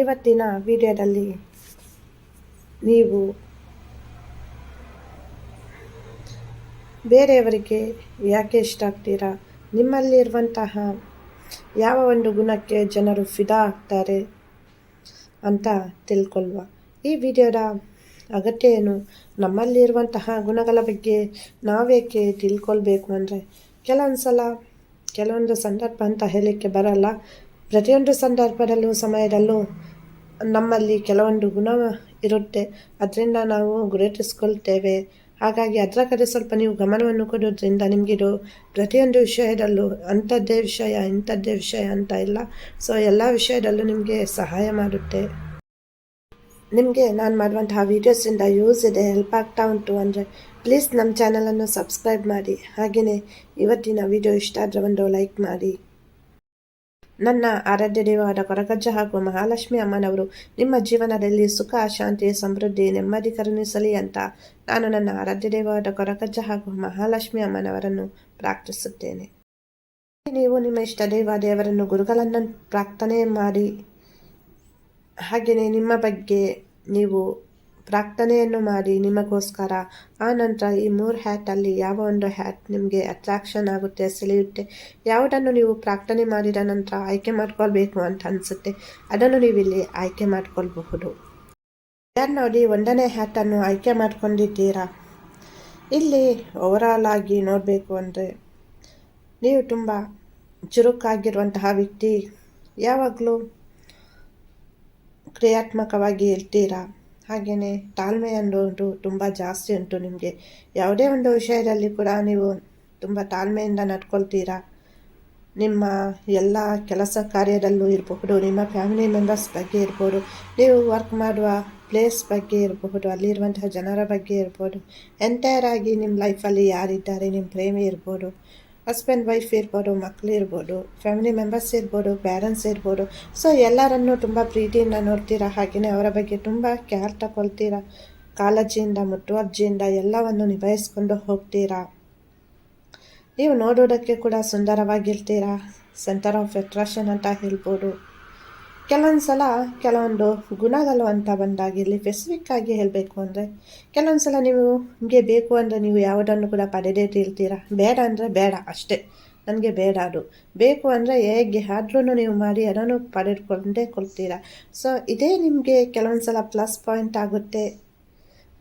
ಇವತ್ತಿನ ವಿಡಿಯೋದಲ್ಲಿ ನೀವು ಬೇರೆಯವರಿಗೆ ಯಾಕೆ ಇಷ್ಟ ಆಗ್ತೀರಾ? ನಿಮ್ಮಲ್ಲಿರುವಂತಹ ಯಾವ ಒಂದು ಗುಣಕ್ಕೆ ಜನರು ಫಿದಾ ಆಗ್ತಾರೆ ಅಂತ ತಿಳ್ಕೊಳ್ಳುವ. ಈ ವಿಡಿಯೋದ ಅಗತ್ಯ ಏನು? ನಮ್ಮಲ್ಲಿರುವಂತಹ ಗುಣಗಳ ಬಗ್ಗೆ ನಾವೇಕೆ ತಿಳ್ಕೊಳ್ಬೇಕು ಅಂದರೆ ಕೆಲವೊಂದು ಸಲ ಕೆಲವೊಂದು ಸಂದರ್ಭ ಅಂತ ಹೇಳಲಿಕ್ಕೆ ಬರಲ್ಲ. ಪ್ರತಿಯೊಂದು ಸಂದರ್ಭದಲ್ಲೂ, ಸಮಯದಲ್ಲೂ ನಮ್ಮಲ್ಲಿ ಕೆಲವೊಂದು ಗುಣ ಇರುತ್ತೆ. ಅದರಿಂದ ನಾವು ಗುರುತಿಸ್ಕೊಳ್ತೇವೆ. ಹಾಗಾಗಿ ಅದರ ಕಡೆ ಸ್ವಲ್ಪ ನೀವು ಗಮನವನ್ನು ಕೊಡೋದ್ರಿಂದ ನಿಮಗಿದು ಪ್ರತಿಯೊಂದು ವಿಷಯದಲ್ಲೂ ಅಂಥದ್ದೇ ವಿಷಯ, ಇಂಥದ್ದೇ ವಿಷಯ ಅಂತ ಇಲ್ಲ. ಸೊ ಎಲ್ಲ ವಿಷಯದಲ್ಲೂ ನಿಮಗೆ ಸಹಾಯ ಮಾಡುತ್ತೆ. ನಿಮಗೆ ನಾನು ಮಾಡುವಂತಹ ವೀಡಿಯೋಸಿಂದ ಯೂಸ್ ಇದೆ ಹೆಲ್ಪ್ ಆಗ್ತಾ ಉಂಟು ಅಂದರೆ ಪ್ಲೀಸ್ ನಮ್ಮ ಚಾನಲನ್ನು ಸಬ್ಸ್ಕ್ರೈಬ್ ಮಾಡಿ. ಹಾಗೆಯೇ ಇವತ್ತಿನ ವಿಡಿಯೋ ಇಷ್ಟ ಆದರೆ ಒಂದು ಲೈಕ್ ಮಾಡಿ. ನನ್ನ ಆರಾಧ್ಯ ದೇವಾದ ಕೊರಗಜ್ಜ ಹಾಗೂ ಮಹಾಲಕ್ಷ್ಮಿ ಅಮ್ಮನವರು, ನಿಮ್ಮ ಜೀವನದಲ್ಲಿ ಸುಖ, ಶಾಂತಿ, ಸಮೃದ್ಧಿ, ನೆಮ್ಮದಿ ಕರುಣಿಸಲಿ ಅಂತ ನಾನು ನನ್ನ ಆರಾಧ್ಯ ದೇವಾದ ಕೊರಗಜ್ಜ ಹಾಗೂ ಮಹಾಲಕ್ಷ್ಮಿ ಅಮ್ಮನವರನ್ನು ಪ್ರಾರ್ಥಿಸುತ್ತೇನೆ. ನೀವು ನಿಮ್ಮ ಇಷ್ಟ ದೇವ ದೇವರನ್ನು ಗುರುಗಳನ್ನು ಪ್ರಾರ್ಥನೆ ಮಾಡಿ, ಹಾಗೆಯೇ ನಿಮ್ಮ ಬಗ್ಗೆ ನೀವು ಪ್ರಾರ್ಥನೆಯನ್ನು ಮಾಡಿ ನಿಮಗೋಸ್ಕರ. ಆ ನಂತರ ಈ ಮೂರು ಹ್ಯಾಟಲ್ಲಿ ಯಾವ ಒಂದು ಹ್ಯಾಟ್ ನಿಮಗೆ ಅಟ್ರಾಕ್ಷನ್ ಆಗುತ್ತೆ, ಸೆಳೆಯುತ್ತೆ, ಯಾವುದನ್ನು ನೀವು ಪ್ರಾರ್ಥನೆ ಮಾಡಿದ ನಂತರ ಆಯ್ಕೆ ಮಾಡ್ಕೊಳ್ಬೇಕು ಅಂತ ಅನಿಸುತ್ತೆ, ಅದನ್ನು ನೀವು ಇಲ್ಲಿ ಆಯ್ಕೆ ಮಾಡ್ಕೊಳ್ಬಹುದು. ಯಾರು ನೋಡಿ ಒಂದನೇ ಹ್ಯಾಟನ್ನು ಆಯ್ಕೆ ಮಾಡ್ಕೊಂಡಿದ್ದೀರಾ? ಇಲ್ಲಿ ಓವರಾಲ್ ಆಗಿ ನೋಡಬೇಕು ಅಂದರೆ ನೀವು ತುಂಬ ಚುರುಕಾಗಿರುವಂತಹ ವ್ಯಕ್ತಿ ಯಾವಾಗಲೂ ಕ್ರಿಯಾತ್ಮಕವಾಗಿ ಇರ್ತೀರಾ? ಹಾಗೆಯೇ ತಾಳ್ಮೆ ಅನ್ನೋದು ತುಂಬ ಜಾಸ್ತಿ ಉಂಟು ನಿಮಗೆ. ಯಾವುದೇ ಒಂದು ವಿಷಯದಲ್ಲಿ ಕೂಡ ನೀವು ತುಂಬ ತಾಳ್ಮೆಯಿಂದ ನಡ್ಕೊಳ್ತೀರಾ? ನಿಮ್ಮ ಎಲ್ಲ ಕೆಲಸ ಕಾರ್ಯದಲ್ಲೂ ಇರಬಹುದು, ನಿಮ್ಮ ಫ್ಯಾಮಿಲಿ ಮೆಂಬರ್ಸ್ ಬಗ್ಗೆ ಇರ್ಬೋದು, ನೀವು ವರ್ಕ್ ಮಾಡುವ ಪ್ಲೇಸ್ ಬಗ್ಗೆ ಇರಬಹುದು, ಅಲ್ಲಿರುವಂತಹ ಜನರ ಬಗ್ಗೆ ಇರ್ಬೋದು ಎಂಟೈರ್ ಆಗಿ ನಿಮ್ಮ ಲೈಫಲ್ಲಿ ಯಾರಿದ್ದಾರೆ ನಿಮ್ಮ ಪ್ರೇಮಿ ಇರ್ಬೋದು. ಹಸ್ಬೆಂಡ್ ವೈಫ್ ಇರ್ಬೋದು ಮಕ್ಕಳು ಇರ್ಬೋದು ಫ್ಯಾಮಿಲಿ ಮೆಂಬರ್ಸ್ ಇರ್ಬೋದು ಪ್ಯಾರೆಂಟ್ಸ್ ಇರ್ಬೋದು ಸೊ ಎಲ್ಲರನ್ನೂ ತುಂಬ ಪ್ರೀತಿಯಿಂದ ನೋಡ್ತೀರಾ? ಹಾಗೆಯೇ ಅವರ ಬಗ್ಗೆ ತುಂಬ ಕೇರ್ ತಗೊಳ್ತೀರಾ? ಕಾಳಜಿಯಿಂದ ಮುಟ್ಟುವರ್ಜಿಯಿಂದ ಎಲ್ಲವನ್ನು ನಿಭಾಯಿಸ್ಕೊಂಡು ಹೋಗ್ತೀರಾ? ನೀವು ನೋಡೋದಕ್ಕೆ ಕೂಡ ಸುಂದರವಾಗಿರ್ತೀರಾ? ಸೆಂಟರ್ ಆಫ್ ಅಟ್ರಾಕ್ಷನ್ ಅಂತ ಹೇಳ್ಬೋದು. ಕೆಲವೊಂದು ಸಲ ಕೆಲವೊಂದು ಗುಣಗಳು ಅಂತ ಬಂದಾಗಿರಲಿ ಇಲ್ಲಿ ಸ್ಪೆಸಿಫಿಕ್ ಆಗಿ ಹೇಳಬೇಕು ಅಂದರೆ ಕೆಲವೊಂದು ಸಲ ನೀವು ನಿಮಗೆ ಬೇಕು ಅಂದರೆ ನೀವು ಯಾವುದನ್ನು ಕೂಡ ಪಡೆದೇ ತಿಳ್ತೀರಾ ಬೇಡ ಅಂದರೆ ಬೇಡ ಅಷ್ಟೇ. ನನಗೆ ಬೇಡ ಅದು. ಬೇಕು ಅಂದರೆ ಹೇಗೆ ಆದ್ರೂ ನೀವು ಮಾಡಿ ಅದನ್ನು ಪಡೆದುಕೊಂಡೇ ಕೊಡ್ತೀರಾ? ಸೊ ಇದೇ ನಿಮಗೆ ಕೆಲವೊಂದು ಸಲ ಪ್ಲಸ್ ಪಾಯಿಂಟ್ ಆಗುತ್ತೆ.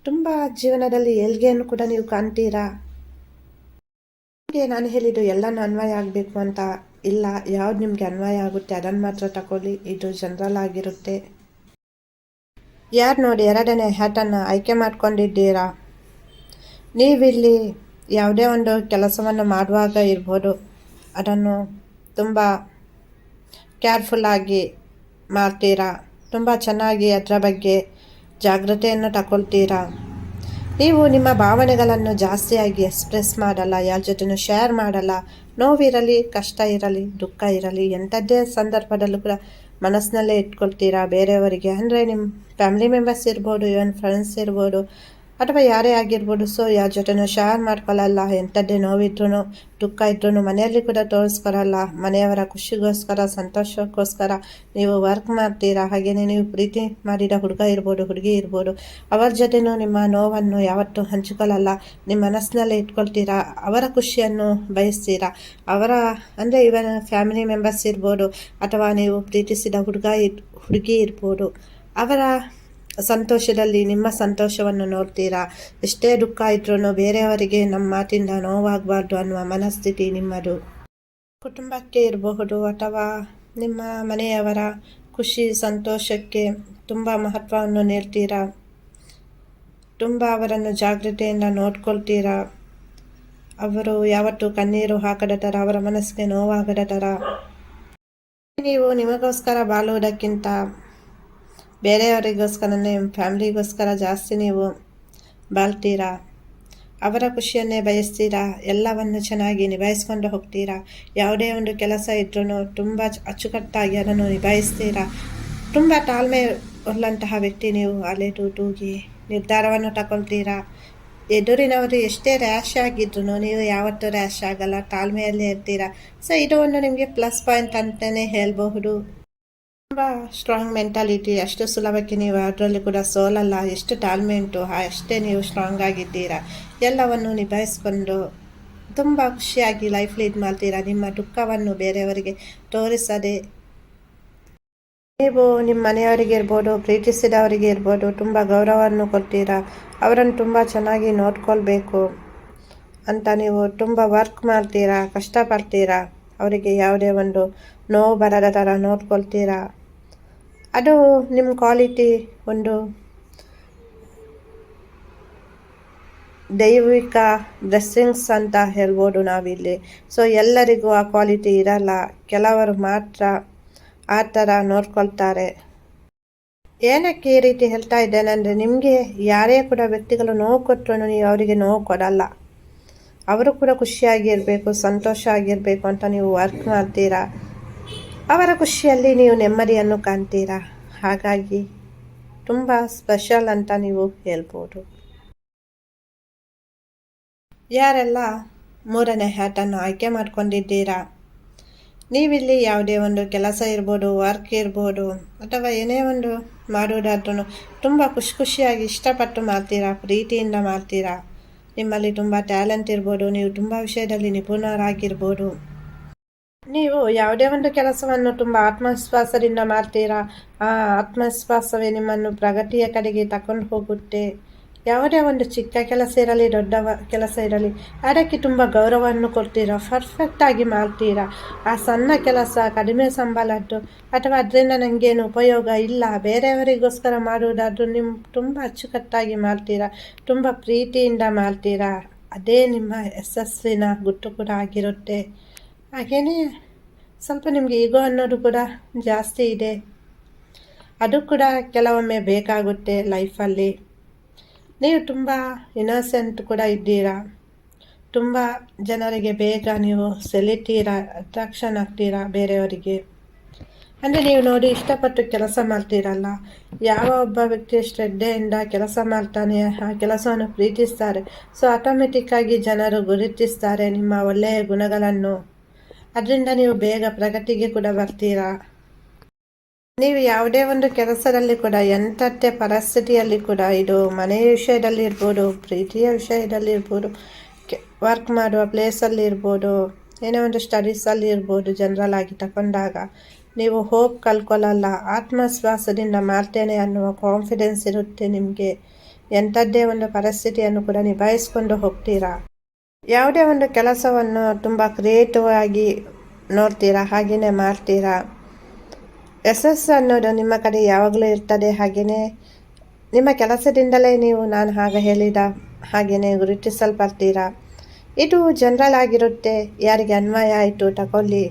ತುಂಬ ಜೀವನದಲ್ಲಿ ಏಳ್ಗೆಯನ್ನು ಕೂಡ ನೀವು ಕಾಣ್ತೀರಾ? ನಾನು ಹೇಳಿದ್ದು ಎಲ್ಲನೂ ಅನ್ವಯ ಆಗಬೇಕು ಅಂತ ಇಲ್ಲ, ಯಾವ್ದು ನಿಮಗೆ ಅನ್ವಯ ಆಗುತ್ತೆ ಅದನ್ನು ಮಾತ್ರ ತಗೊಳ್ಳಿ, ಇದು ಜನರಲ್ ಆಗಿರುತ್ತೆ. ಯಾರು ನೋಡಿ ಎರಡನೇ ಹ್ಯಾಟನ್ನು ಆಯ್ಕೆ ಮಾಡ್ಕೊಂಡಿದ್ದೀರಾ? ನೀವಿಲ್ಲಿ ಯಾವುದೇ ಒಂದು ಕೆಲಸವನ್ನು ಮಾಡುವಾಗ ಇರ್ಬೋದು. ಅದನ್ನು ತುಂಬ ಕೇರ್ಫುಲ್ಲಾಗಿ ಮಾಡ್ತೀರಾ? ತುಂಬ ಚೆನ್ನಾಗಿ ಅದರ ಬಗ್ಗೆ ಜಾಗ್ರತೆಯನ್ನು ತಗೊಳ್ತೀರಾ? ನೀವು ನಿಮ್ಮ ಭಾವನೆಗಳನ್ನು ಜಾಸ್ತಿಯಾಗಿ ಎಕ್ಸ್ಪ್ರೆಸ್ ಮಾಡಲ್ಲ, ಯಾರ ಜೊತೆನೂ ಶೇರ್ ಮಾಡಲ್ಲ. ನೋವಿರಲಿ, ಕಷ್ಟ ಇರಲಿ, ದುಃಖ ಇರಲಿ, ಎಂಥದ್ದೇ ಸಂದರ್ಭದಲ್ಲೂ ಕೂಡ ಮನಸ್ಸಿನಲ್ಲೇ ಇಟ್ಕೊಳ್ತೀರಾ ಬೇರೆಯವರಿಗೆ? ಅಂದರೆ ನಿಮ್ಮ ಫ್ಯಾಮಿಲಿ ಮೆಂಬರ್ಸ್ ಇರ್ಬೋದು ಇವನ್ ಫ್ರೆಂಡ್ಸ್ ಇರ್ಬೋದು ಅಥವಾ ಯಾರೇ ಆಗಿರ್ಬೋದು, ಸೊ ಯಾರ ಜೊತೆನೂ ಶೇರ್ ಮಾಡ್ಕೊಳ್ಳಲ್ಲ, ಎಂಥದ್ದೇ ನೋವಿದ್ರೂ ದುಃಖ ಇದ್ರೂ ಮನೆಯಲ್ಲಿ ಕೂಡ ತೋರಿಸ್ಕೊರಲ್ಲ ಮನೆಯವರ ಖುಷಿಗೋಸ್ಕರ, ಸಂತೋಷಕ್ಕೋಸ್ಕರ ನೀವು ವರ್ಕ್ ಮಾಡ್ತೀರಾ? ಹಾಗೆಯೇ ನೀವು ಪ್ರೀತಿ ಮಾಡಿದ ಹುಡುಗ ಇರ್ಬೋದು, ಹುಡುಗಿ ಇರ್ಬೋದು, ಅವರ ಜೊತೆನೂ ನಿಮ್ಮ ನೋವನ್ನು ಯಾವತ್ತೂ ಹಂಚಿಕೊಳ್ಳಲ್ಲ. ನಿಮ್ಮ ಮನಸ್ಸಿನಲ್ಲೇ ಇಟ್ಕೊಳ್ತೀರಾ? ಅವರ ಖುಷಿಯನ್ನು ಬಯಸ್ತೀರಾ? ಅವರ, ಅಂದರೆ ಇವನ್ ಫ್ಯಾಮಿಲಿ ಮೆಂಬರ್ಸ್ ಇರ್ಬೋದು, ಅಥವಾ ನೀವು ಪ್ರೀತಿಸಿದ ಹುಡುಗ ಹುಡುಗಿ ಇರ್ಬೋದು, ಅವರ ಸಂತೋಷದಲ್ಲಿ ನಿಮ್ಮ ಸಂತೋಷವನ್ನು ನೋಡ್ತೀರಾ? ಎಷ್ಟೇ ದುಃಖ ಇದ್ರೂ ಬೇರೆಯವರಿಗೆ ನಮ್ಮ ಮಾತಿಂದ ನೋವಾಗಬಾರ್ದು ಅನ್ನುವ ಮನಸ್ಥಿತಿ ನಿಮ್ಮದು. ಕುಟುಂಬಕ್ಕೆ ಇರಬಹುದು ಅಥವಾ ನಿಮ್ಮ ಮನೆಯವರ ಖುಷಿ, ಸಂತೋಷಕ್ಕೆ ತುಂಬ ಮಹತ್ವವನ್ನು ನೀಡ್ತೀರಾ? ತುಂಬ ಅವರನ್ನು ಜಾಗ್ರತೆಯಿಂದ ನೋಡ್ಕೊಳ್ತೀರಾ? ಅವರು ಯಾವತ್ತೂ ಕಣ್ಣೀರು ಹಾಕದ ಥರ ಅವರ ಮನಸ್ಸಿಗೆ ನೋವಾಗದ ಥರ ನೀವು ನಿಮಗೋಸ್ಕರ ಬಾಳುವುದಕ್ಕಿಂತ ಬೇರೆಯವರಿಗೋಸ್ಕರನೇ, ಫ್ಯಾಮ್ಲಿಗೋಸ್ಕರ ಜಾಸ್ತಿ ನೀವು ಬಾಳ್ತೀರಾ? ಅವರ ಖುಷಿಯನ್ನೇ ಬಯಸ್ತೀರಾ? ಎಲ್ಲವನ್ನು ಚೆನ್ನಾಗಿ ನಿಭಾಯಿಸ್ಕೊಂಡು ಹೋಗ್ತೀರಾ? ಯಾವುದೇ ಒಂದು ಕೆಲಸ ಇದ್ರೂ ತುಂಬ ಅಚ್ಚುಕಟ್ಟಾಗಿ ಅದನ್ನು ನಿಭಾಯಿಸ್ತೀರಾ? ತುಂಬ ತಾಳ್ಮೆ ಉಳ್ಳಂತಹ ವ್ಯಕ್ತಿ ನೀವು ಅಲೆದು ತೂಗಿ ನಿರ್ಧಾರವನ್ನು ತಗೊಳ್ತೀರಾ ಎದುರಿನವರು ಎಷ್ಟೇ ರ್ಯಾಶ್ ಆಗಿದ್ರು ನೀವು ಯಾವತ್ತೂ ರ್ಯಾಶ್ ಆಗಲ್ಲ, ತಾಳ್ಮೆಯಲ್ಲೇ ಇರ್ತೀರಾ? ಸೊ ಇದು ಒಂದು ನಿಮಗೆ ಪ್ಲಸ್ ಪಾಯಿಂಟ್ ಅಂತಲೇ ಹೇಳಬಹುದು. ತುಂಬ ಸ್ಟ್ರಾಂಗ್ ಮೆಂಟಾಲಿಟಿ ಅಷ್ಟು ಸುಲಭಕ್ಕೆ ನೀವು ಅದರಲ್ಲಿ ಕೂಡ ಸೋಲಲ್ಲ, ಎಷ್ಟು ಟಾಲ್ಮೆಂಟು ಅಷ್ಟೇ ನೀವು ಸ್ಟ್ರಾಂಗ್ ಆಗಿದ್ದೀರಾ. ಎಲ್ಲವನ್ನು ನಿಭಾಯಿಸ್ಕೊಂಡು ತುಂಬ ಖುಷಿಯಾಗಿ ಲೈಫ್ ಲೀಡ್ ಮಾಡ್ತೀರಾ, ನಿಮ್ಮ ದುಃಖವನ್ನು ಬೇರೆಯವರಿಗೆ ತೋರಿಸದೆ. ನೀವು ನಿಮ್ಮ ಮನೆಯವರಿಗೆ ಇರ್ಬೋದು, ಪ್ರೀತಿಸಿದವರಿಗೆ ಇರ್ಬೋದು, ತುಂಬ ಗೌರವವನ್ನು ಕೊಡ್ತೀರಾ, ಅವರನ್ನು ತುಂಬ ಚೆನ್ನಾಗಿ ನೋಡ್ಕೊಳ್ಬೇಕು ಅಂತ ನೀವು ತುಂಬ ವರ್ಕ್ ಮಾಡ್ತೀರಾ, ಕಷ್ಟಪಡ್ತೀರಾ, ಅವರಿಗೆ ಯಾವುದೇ ಒಂದು ನೋವು ಬರದ ಥರ ನೋಡ್ಕೊಳ್ತೀರಾ. ಅದು ನಿಮ್ಮ ಕ್ವಾಲಿಟಿ ಒಂದು ದೈವಿಕ ಬ್ಲೆಸ್ಸಿಂಗ್ಸ್ ಅಂತ ಹೇಳ್ಬೋದು ನಾವಿಲ್ಲಿ. ಸೊ ಎಲ್ಲರಿಗೂ ಆ ಕ್ವಾಲಿಟಿ ಇರಲ್ಲ. ಕೆಲವರು ಮಾತ್ರ ಆ ಥರ ನೋಡ್ಕೊಳ್ತಾರೆ. ಏನಕ್ಕೆ ಈ ರೀತಿ ಹೇಳ್ತಾ ಇದ್ದೇನೆ ಅಂದರೆ ನಿಮಗೆ ಯಾರೇ ಕೂಡ ವ್ಯಕ್ತಿಗಳು ನೋವು ಕೊಟ್ಟರು ನೀವು ಅವರಿಗೆ ನೋವು ಕೊಡಲ್ಲ. ಅವರು ಕೂಡ ಖುಷಿಯಾಗಿರಬೇಕು, ಸಂತೋಷ ಆಗಿರಬೇಕು ಅಂತ ನೀವು ವರ್ಕ್ ಮಾಡ್ತೀರಾ? ಅವರ ಖುಷಿಯಲ್ಲಿ ನೀವು ನೆಮ್ಮದಿಯನ್ನು ಕಾಣ್ತೀರಾ? ಹಾಗಾಗಿ ತುಂಬ ಸ್ಪೆಷಲ್ ಅಂತ ನೀವು ಹೇಳ್ಬೋದು. ಯಾರೆಲ್ಲ ಮೂರನೇ ಹ್ಯಾಟನ್ನು ಆಯ್ಕೆ ಮಾಡ್ಕೊಂಡಿದ್ದೀರಾ? ನೀವಿಲ್ಲಿ ಯಾವುದೇ ಒಂದು ಕೆಲಸ ಇರ್ಬೋದು ವರ್ಕ್ ಇರ್ಬೋದು, ಅಥವಾ ಏನೇ ಒಂದು ಮಾಡುವುದಾದ್ರೂ ತುಂಬ ಖುಷಿ ಖುಷಿಯಾಗಿ ಇಷ್ಟಪಟ್ಟು ಮಾಡ್ತೀರಾ, ಪ್ರೀತಿಯಿಂದ ಮಾಡ್ತೀರಾ? ನಿಮ್ಮಲ್ಲಿ ತುಂಬ ಟ್ಯಾಲೆಂಟ್ ಇರ್ಬೋದು, ನೀವು ತುಂಬ ವಿಷಯದಲ್ಲಿ ನಿಪುಣರಾಗಿರ್ಬೋದು. ನೀವು ಯಾವುದೇ ಒಂದು ಕೆಲಸವನ್ನು ತುಂಬ ಆತ್ಮವಿಶ್ವಾಸದಿಂದ ಮಾಡ್ತೀರಾ? ಆ ಆತ್ಮವಿಶ್ವಾಸವೇ ನಿಮ್ಮನ್ನು ಪ್ರಗತಿಯ ಕಡೆಗೆ ತಕೊಂಡು ಹೋಗುತ್ತೆ. ಯಾವುದೇ ಒಂದು ಚಿಕ್ಕ ಕೆಲಸ ಇರಲಿ, ದೊಡ್ಡ ಕೆಲಸ ಇರಲಿ, ಅದಕ್ಕೆ ತುಂಬ ಗೌರವವನ್ನು ಕೊಡ್ತೀರಾ? ಪರ್ಫೆಕ್ಟಾಗಿ ಮಾಡ್ತೀರಾ? ಆ ಸಣ್ಣ ಕೆಲಸ, ಕಡಿಮೆ ಸಂಬಳದ್ದು, ಅಥವಾ ಅದರಿಂದ ನನಗೇನು ಉಪಯೋಗ ಇಲ್ಲ, ಬೇರೆಯವರಿಗೋಸ್ಕರ ಮಾಡುವುದಾದ್ರೂ ನಿಮ್ಮ ತುಂಬ ಅಚ್ಚುಕಟ್ಟಾಗಿ ಮಾಡ್ತೀರಾ? ತುಂಬ ಪ್ರೀತಿಯಿಂದ ಮಾಡ್ತೀರಾ? ಅದೇ ನಿಮ್ಮ ಯಶಸ್ಸಿನ ಗುಟ್ಟು ಕೂಡ ಆಗಿರುತ್ತೆ. ಹಾಗೆಯೇ ಸ್ವಲ್ಪ ನಿಮಗೆ ಈಗೋ ಅನ್ನೋದು ಕೂಡ ಜಾಸ್ತಿ ಇದೆ. ಅದು ಕೂಡ ಕೆಲವೊಮ್ಮೆ ಬೇಕಾಗುತ್ತೆ ಲೈಫಲ್ಲಿ ನೀವು ತುಂಬ ಇನೋಸೆಂಟ್ ಕೂಡ ಇದ್ದೀರಾ. ತುಂಬ ಜನರಿಗೆ ಬೇಗ ನೀವು ಸೆಲಿತೀರಾ ಅಟ್ರಾಕ್ಷನ್ ಆಗ್ತೀರಾ ಬೇರೆಯವರಿಗೆ. ಅಂದರೆ ನೀವು ನೋಡಿ ಇಷ್ಟಪಟ್ಟು ಕೆಲಸ ಮಾಡ್ತೀರಲ್ಲ. ಯಾವ ಒಬ್ಬ ವ್ಯಕ್ತಿ ಶ್ರದ್ಧೆಯಿಂದ ಕೆಲಸ ಮಾಡ್ತಾನೆ, ಆ ಕೆಲಸವನ್ನು ಪ್ರೀತಿಸ್ತಾರೆ. ಸೊ ಆಟೋಮೆಟಿಕ್ಕಾಗಿ ಜನರು ಗುರುತಿಸ್ತಾರೆ ನಿಮ್ಮ ಒಳ್ಳೆಯ ಗುಣಗಳನ್ನು. ಅದರಿಂದ ನೀವು ಬೇಗ ಪ್ರಗತಿಗೆ ಕೂಡ ಬರ್ತೀರಾ. ನೀವು ಯಾವುದೇ ಒಂದು ಕೆಲಸದಲ್ಲಿ ಕೂಡ ಎಂಥದ್ದೇ ಪರಿಸ್ಥಿತಿಯಲ್ಲಿ ಕೂಡ, ಇದು ಮನೆಯ ವಿಷಯದಲ್ಲಿ ಇರ್ಬೋದು, ಪ್ರೀತಿಯ ವಿಷಯದಲ್ಲಿ ಇರ್ಬೋದು ವರ್ಕ್ ಮಾಡುವ ಪ್ಲೇಸಲ್ಲಿ ಇರ್ಬೋದು, ಏನೋ ಒಂದು ಸ್ಟಡೀಸಲ್ಲಿ ಇರ್ಬೋದು ಜನರಲ್ ಆಗಿ ತಗೊಂಡಾಗ ನೀವು ಹೋಪ್ ಕಲ್ಕೊಳ್ಳಲ್ಲ ಆತ್ಮವಿಶ್ವಾಸದಿಂದ ಮಾಡ್ತೇನೆ ಅನ್ನುವ ಕಾನ್ಫಿಡೆನ್ಸ್ ಇರುತ್ತೆ ನಿಮಗೆ. ಎಂಥದ್ದೇ ಒಂದು ಪರಿಸ್ಥಿತಿಯನ್ನು ಕೂಡ ನಿಭಾಯಿಸ್ಕೊಂಡು ಹೋಗ್ತೀರಾ. ಯಾವುದೇ ಒಂದು ಕೆಲಸವನ್ನು ತುಂಬ ಕ್ರಿಯೇಟಿವ್ ಆಗಿ ನೋಡ್ತೀರಾ ಹಾಗೆಯೇ ಮಾಡ್ತೀರಾ? ಯಶಸ್ಸು ಅನ್ನೋದು ನಿಮ್ಮ ಕಡೆ ಯಾವಾಗಲೂ ಇರ್ತದೆ ಹಾಗೆಯೇ ನಿಮ್ಮ ಕೆಲಸದಿಂದಲೇ ನೀವು ನಾನು ಹಾಗೆ ಹೇಳಿದ ಹಾಗೆಯೇ ಗುರುತಿಸಲ್ಪಡ್ತೀರಾ? ಇದು ಜನರಲ್ ಆಗಿರುತ್ತೆ, ಯಾರಿಗೆ ಅನ್ವಯ ಆಯಿತು ತಗೊಳ್ಳಿ.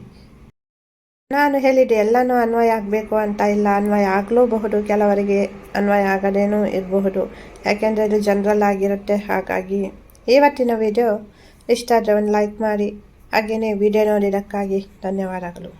ನಾನು ಹೇಳಿದೆ, ಎಲ್ಲನೂ ಅನ್ವಯ ಆಗಬೇಕು ಅಂತ ಇಲ್ಲ, ಅನ್ವಯ ಆಗಲೂಬಹುದು, ಕೆಲವರಿಗೆ ಅನ್ವಯ ಆಗದೇನೂ ಇರಬಹುದು. ಯಾಕೆಂದರೆ ಇದು ಜನರಲ್ ಆಗಿರುತ್ತೆ, ಹಾಗಾಗಿ. ಇವತ್ತಿನ ವಿಡಿಯೋ ಇಷ್ಟ ಒಂದು ಲೈಕ್ ಮಾಡಿ. ಹಾಗೆಯೇ ವಿಡಿಯೋ ನೋಡಿದ್ದಕ್ಕಾಗಿ ಧನ್ಯವಾದಗಳು.